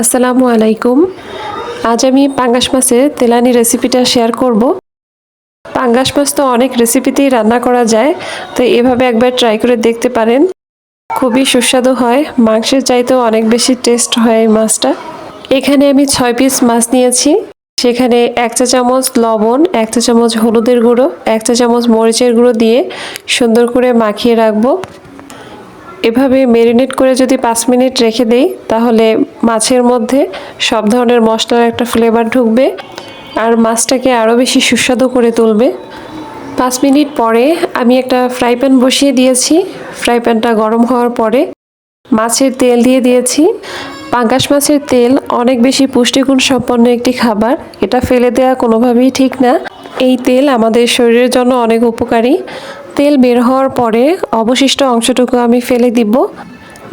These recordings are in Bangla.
আসসালামু আলাইকুম। আজ আমি পাঙ্গাস মাছের তেলানি রেসিপিটা শেয়ার করব। পাঙ্গাস মাছ তো অনেক রেসিপিতেই রান্না করা যায়, তো এভাবে একবার ট্রাই করে দেখতে পারেন। খুবই সুস্বাদু হয়, মাংসের চাইতেও অনেক বেশি টেস্ট হয় এই মাছটা। এখানে আমি ছয় পিস মাছ নিয়েছি, সেখানে এক চা চামচ লবণ, এক চা চামচ হলুদের গুঁড়ো, এক চা চামচ মরিচের গুঁড়ো দিয়ে সুন্দর করে মাখিয়ে রাখব। এভাবে মেরিনেট করে যদি পাঁচ মিনিট রেখে দেই, তাহলে মাছের মধ্যে সব ধরনের মশলার একটা ফ্লেভার ঢুকবে আর মাছটাকে আরও বেশি সুস্বাদু করে তুলবে। পাঁচ মিনিট পরে আমি একটা ফ্রাই প্যান বসিয়ে দিয়েছি। ফ্রাই প্যানটা গরম হওয়ার পরে মাছের তেল দিয়ে দিয়েছি। পাঙ্গাস মাছের তেল অনেক বেশি পুষ্টিগুণ সম্পন্ন একটি খাবার। এটা ফেলে দেওয়া কোনোভাবেই ঠিক না। এই তেল আমাদের শরীরের জন্য অনেক উপকারী। তেল বের হওয়ার পরে অবশিষ্ট অংশটুকু আমি ফেলে দিব।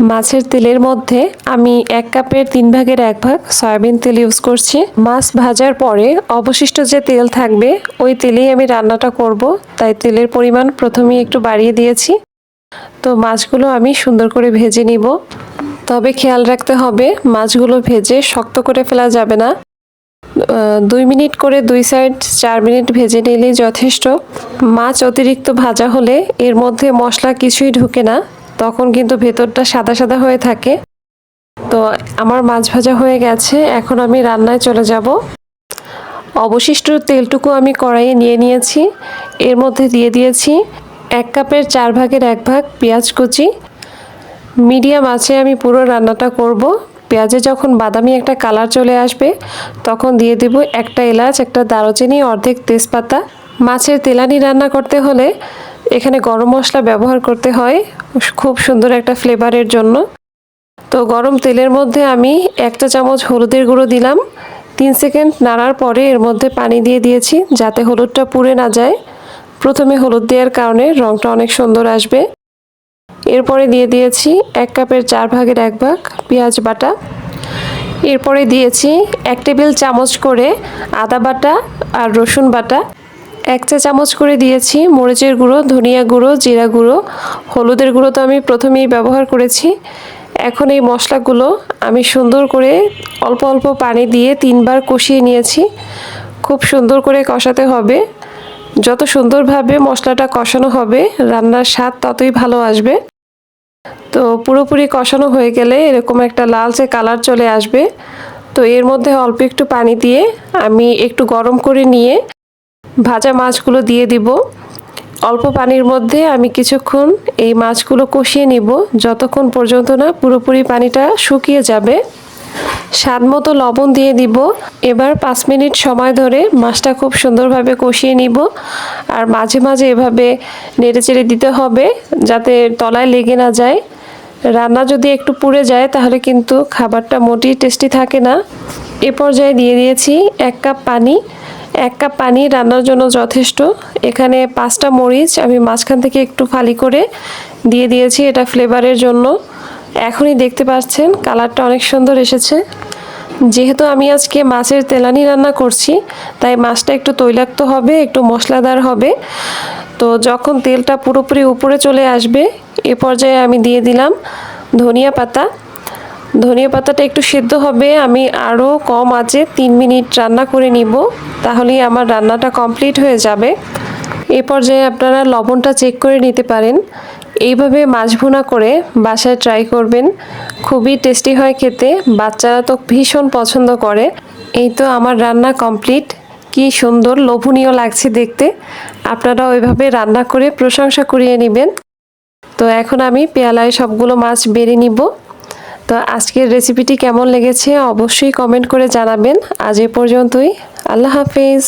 মাছের তেলের মধ্যে আমি এক কাপের তিন ভাগের এক ভাগ সয়াবিন তেল ইউজ করছি। মাছ ভাজার পরে অবশিষ্ট যে তেল থাকবে, ওই তেলেই আমি রান্নাটা করব। তাই তেলের পরিমাণ প্রথমেই একটু বাড়িয়ে দিয়েছি। তো মাছগুলো আমি সুন্দর করে ভেজে নিব। তবে খেয়াল রাখতে হবে, মাছগুলো ভেজে শক্ত করে ফেলা যাবে না। দুই মিনিট করে দুই সাইড চার মিনিট ভেজে নিলেই যথেষ্ট। মাছ অতিরিক্ত ভাজা হলে এর মধ্যে মশলা কিছুই ঢুকে না, তখন কিন্তু ভেতরটা সাদা সাদা হয়ে থাকে। তো আমার মাছ ভাজা হয়ে গেছে, এখন আমি রান্নায় চলে যাব। অবশিষ্ট তেলটুকু আমি কড়াইয়ে নিয়ে নিয়েছি। এর মধ্যে দিয়ে দিয়েছি এক কাপের চার ভাগের এক ভাগ পেঁয়াজ কুচি। মিডিয়াম আছে আমি পুরো রান্নাটা করব। পেঁয়াজে যখন বাদামি একটা কালার চলে আসবে, তখন দিয়ে দেব একটা এলাচ, একটা দারুচিনি, অর্ধেক তেজপাতা। মাছের তেলানি রান্না করতে হলে এখানে গরম মশলা ব্যবহার করতে হয়, খুব সুন্দর একটা ফ্লেভারের জন্য। তো গরম তেলের মধ্যে আমি একটা চামচ হলুদের গুঁড়ো দিলাম। তিন সেকেন্ড নাড়ার পরে এর মধ্যে পানি দিয়ে দিয়েছি, যাতে হলুদটা পুড়ে না যায়। প্রথমে হলুদ দেওয়ার কারণে রঙটা অনেক সুন্দর আসবে। এরপরে দিয়ে দিয়েছি এক কাপের চার ভাগের এক ভাগ পেঁয়াজ বাটা। এরপরে দিয়েছি এক টেবিল চামচ করে আদা বাটা আর রসুন বাটা। এক চা চামচ করে দিয়েছি মরিচের গুঁড়ো, ধনিয়া গুঁড়ো, জিরা গুঁড়ো। হলুদের গুঁড়ো তো আমি প্রথমেই ব্যবহার করেছি। এখন এই মশলাগুলো আমি সুন্দর করে অল্প অল্প পানি দিয়ে তিনবার কষিয়ে নিয়েছি। খুব সুন্দর করে কষাতে হবে। যত সুন্দরভাবে মশলাটা কষানো হবে, রান্নার স্বাদ ততই ভালো আসবে। তো পুরোপুরি কষানো হয়ে গেলে এরকম একটা লালচে কালার চলে আসবে। তো এর মধ্যে অল্প একটু পানি দিয়ে আমি একটু গরম করে নিয়ে ভাজা মাছগুলো দিয়ে দিব। অল্প পানির মধ্যে আমি কিছুক্ষণ এই মাছগুলো কষিয়ে নিব। যতক্ষণ পর্যন্ত না পুরোপুরি পানিটা শুকিয়ে যাবে। স্বাদ মতো লবণ দিয়ে দিব। এবার পাঁচ মিনিট সময় ধরে মাছটা খুব সুন্দরভাবে কষিয়ে নিব। আর মাঝে মাঝে এভাবে নেড়ে চেড়ে দিতে হবে যাতে তলায় লেগে না যায়। রান্না যদি একটু পুড়ে যায় তাহলে কিন্তু খাবারটা মোটেই টেস্টি থাকে না। এ পর্যায়ে দিয়ে দিয়েছি এক কাপ পানি। এক কাপ পানি রান্নার জন্য যথেষ্ট। এখানে পাঁচটা মরিচ আমি মাঝখান থেকে একটু ফালি করে দিয়ে দিয়েছি এটা ফ্লেভারের জন্য। এখনই দেখতে পাচ্ছেন, কালারটা অনেক সুন্দর এসেছে। যেহেতু আমি আজকে মাছের তেলানি রান্না করছি, তাই মাছটা একটু তৈলাক্ত হবে, একটু মশলাদার হবে। তো যখন তেলটা পুরোপুরি উপরে চলে আসবে, এ পর্যায়ে আমি দিয়ে দিলাম ধনিয়া পাতা। ধনিয়া পাতাটা একটু সেদ্ধ হবে, আমি আরও কম আঁচে তিন মিনিট রান্না করে নিব, তাহলেই আমার রান্নাটা কমপ্লিট হয়ে যাবে। এ পর্যায়ে আপনারা লবণটা চেক করে নিতে পারেন। এইভাবে মাছ ভুনা করে বাসায় ট্রাই করবেন। খুবই টেস্টি হয় খেতে, বাচ্চারা তো ভীষণ পছন্দ করে। এই তো আমার রান্না কমপ্লিট কি সুন্দর, লোভনীয় লাগছে দেখতে। আপনারা ওইভাবে রান্না করে প্রশংসা করিয়ে নেবেন। তো এখন আমি পেয়ালায় সবগুলো মাছ বেড়ে নিব। তো আজকের রেসিপিটি কেমন লেগেছে অবশ্যই কমেন্ট করে জানাবেন। আজ এ পর্যন্তই। আল্লাহ হাফিজ।